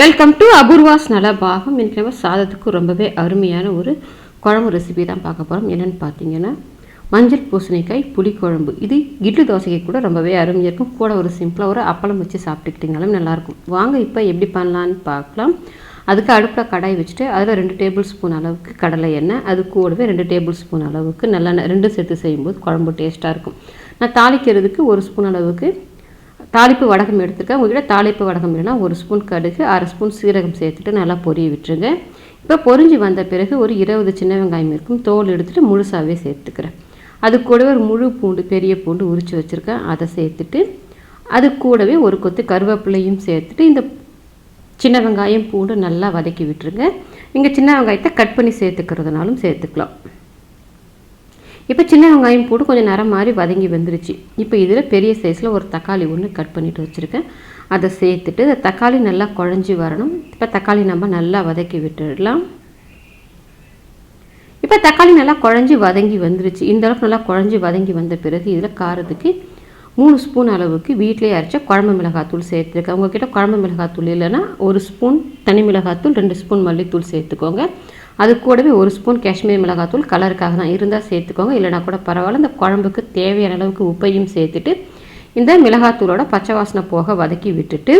Welcome to Apoorva's Nalabagam இன்றைக்கி நம்ம சாதத்துக்கு ரொம்பவே அருமையான ஒரு குழம்பு ரெசிபி தான் பார்க்க போகிறோம் என்னென்னு பார்த்தீங்கன்னா மஞ்சள் பூசணிக்காய் புளிக்குழம்பு இது இட்லி தோசைக்கு கூட ரொம்பவே அருமையாக இருக்கும். கூட ஒரு சிம்பிளாக ஒரு அப்பளம் வச்சு சாப்பிட்டுக்கிட்டிங்கனாலும் நல்லாயிருக்கும். வாங்க இப்போ எப்படி பண்ணலான்னு பார்க்கலாம். அதுக்கு அடுப்பில் கடாய் வச்சுட்டு அதில் ரெண்டு டேபிள் ஸ்பூன் அளவுக்கு கடலை எண்ணெய் அது கூடவே ரெண்டு டேபிள் ஸ்பூன் அளவுக்கு நல்லெண்ணெய். ரெண்டும் சேர்த்து செய்யும்போது குழம்பு டேஸ்ட்டாக இருக்கும். நான் தாளிக்கிறதுக்கு ஒரு ஸ்பூன் அளவுக்கு தாளிப்பு வடகம் எடுத்துருக்கேன். உங்கள்கிட்ட தாளிப்பு வடகம் இல்லைன்னா ஒரு ஸ்பூன் கடுகு அரை ஸ்பூன் சீரகம் சேர்த்துட்டு நல்லா பொரிய விட்டுருங்க. இப்போ பொரிஞ்சு வந்த பிறகு ஒரு இருபது சின்ன வெங்காயம் இருக்கும். தோல் எடுத்துகிட்டு முழுசாகவே சேர்த்துக்கிறேன். அது கூடவே ஒரு முழு பூண்டு பெரிய பூண்டு உரித்து வச்சுருக்கேன். அதை சேர்த்துட்டு அது கூடவே ஒரு கொத்து கருவேப்பிலையும் சேர்த்துட்டு இந்த சின்ன வெங்காயம் பூண்டு நல்லா வதக்கி விட்டுருங்க. நீங்கள் சின்ன வெங்காயத்தை கட் பண்ணி சேர்த்துக்கிறதுனாலும் சேர்த்துக்கலாம். இப்போ சின்ன வெங்காயம் போட்டு கொஞ்சம் நிறம் மாதிரி வதங்கி வந்துருச்சு. இப்போ இதில் பெரிய சைஸில் ஒரு தக்காளி ஒன்று கட் பண்ணிட்டு வச்சுருக்கேன். அதை சேர்த்துட்டு தக்காளி நல்லா குழஞ்சி வரணும். இப்போ தக்காளி நம்ம நல்லா வதக்கி விட்டுடலாம். இப்போ தக்காளி நல்லா குழஞ்சி வதங்கி வந்துருச்சு. இந்த அளவுக்கு நல்லா குழஞ்சி வதங்கி வந்த பிறகு இதில் காரத்துக்கு மூணு ஸ்பூன் அளவுக்கு வீட்டிலே அரைச்ச குழம்பு மிளகாத்தூள் சேர்த்துருக்கேன். உங்ககிட்ட குழம்பு மிளகாத்தூள் இல்லைன்னா ஒரு ஸ்பூன் தனி மிளகாத்தூள் ரெண்டு ஸ்பூன் மல்லித்தூள் சேர்த்துக்கோங்க. அது கூடவே ஒரு ஸ்பூன் காஷ்மீர் மிளகாத்தூள் கலருக்காக தான் இருந்தால் சேர்த்துக்கோங்க. இல்லைனா கூட பரவாயில்ல இந்த குழம்புக்கு தேவையான அளவுக்கு உப்பையும் சேர்த்துட்டு இந்த மிளகாத்தூளோட பச்சை வாசனை போக வதக்கி விட்டுட்டு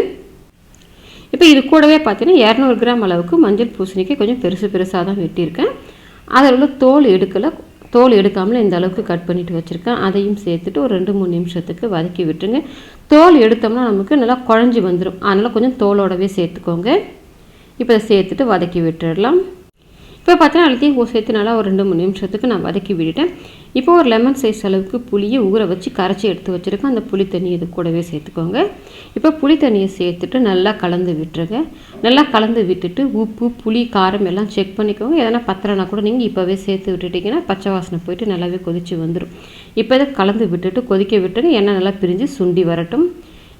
இப்போ இது கூடவே பார்த்தீங்கன்னா இரநூறு கிராம் அளவுக்கு மஞ்சள் பூசணிக்கு கொஞ்சம் பெருசு பெருசாக தான் வெட்டியிருக்கேன். அதில் உள்ள தோல் எடுக்கலை தோல் எடுக்காமல் இந்த அளவுக்கு கட் பண்ணிட்டு வச்சுருக்கேன். அதையும் சேர்த்துட்டு ஒரு ரெண்டு மூணு நிமிஷத்துக்கு வதக்கி விட்டுருங்க. தோல் எடுத்தோம்னா நமக்கு நல்லா குழஞ்சி வந்துடும் அதனால் கொஞ்சம் தோலோடவே சேர்த்துக்கோங்க. இப்போ சேர்த்துட்டு வதக்கி விட்டுடலாம். இப்போ பார்த்தீங்கன்னா அழுத்தையும் சேர்த்து நல்லா ஒரு ரெண்டு மூணு நிமிஷத்துக்கு நான் வதக்கி விட்டுட்டேன். இப்போ ஒரு லெமன் சைஸ் அளவுக்கு புளியை ஊற வச்சு கரைச்சி எடுத்து வச்சுருக்கேன். அந்த புளி தண்ணி இது கூடவே சேர்த்துக்கோங்க. இப்போ புளி தண்ணியை சேர்த்துட்டு நல்லா கலந்து விட்டுருங்க. நல்லா கலந்து விட்டுட்டு உப்பு புளி காரம் எல்லாம் செக் பண்ணிக்கோங்க. எதனா பத்திரம்னா கூட நீங்கள் இப்போவே சேர்த்து விட்டுட்டிங்கன்னா பச்சை வாசனை போயிட்டு நல்லாவே கொதித்து வந்துடும் இப்போ இதை கலந்து விட்டுட்டு கொதிக்க விட்டுட்டு எண்ணெய் நல்லா பிரிஞ்சு சுண்டி வரட்டும்.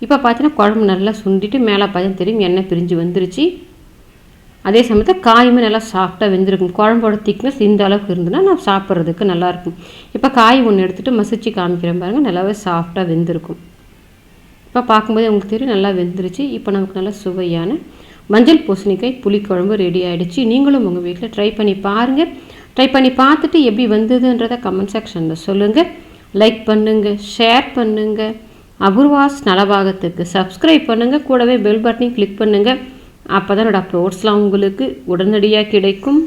இப்போ பார்த்தீங்கன்னா குழம்பு நல்லா சுண்டிட்டு மேலே பார்த்தா தெரியும் எண்ணெய் பிரிஞ்சு வந்துருச்சு. அதே சமயத்தில் காயுமே நல்லா சாஃப்டாக வெந்திருக்கும். குழம்போட திக்னஸ் இந்த அளவுக்கு இருந்ததுன்னா நான் சாப்பிட்றதுக்கு நல்லாயிருக்கும் இப்போ காய் ஒன்று எடுத்துகிட்டு மசிச்சு காமிக்கிறேன் பாருங்கள் நல்லாவே சாஃப்டாக வெந்திருக்கும். இப்போ பார்க்கும்போதே உங்களுக்கு தெரியும் நல்லா வெந்துருச்சு. இப்போ நமக்கு நல்லா சுவையான மஞ்சள் பூசணிக்காய் புளிக்குழம்பு ரெடி ஆகிடுச்சு நீங்களும் உங்கள் வீட்டில் ட்ரை பண்ணி பாருங்கள் ட்ரை பண்ணி பார்த்துட்டு எப்படி வந்ததுன்றதை கமெண்ட் செக்ஷனில் சொல்லுங்கள் லைக் பண்ணுங்கள் ஷேர் பண்ணுங்கள் அபூர்வாஸ் நலபாகத்துக்கு சப்ஸ்கிரைப் பண்ணுங்கள் கூடவே பெல் பட்டனையும் கிளிக் பண்ணுங்கள் அப்போ தான் என்னோடய அப்லோட்ஸ்லாம் உங்களுக்கு உடனடியாக கிடைக்கும்.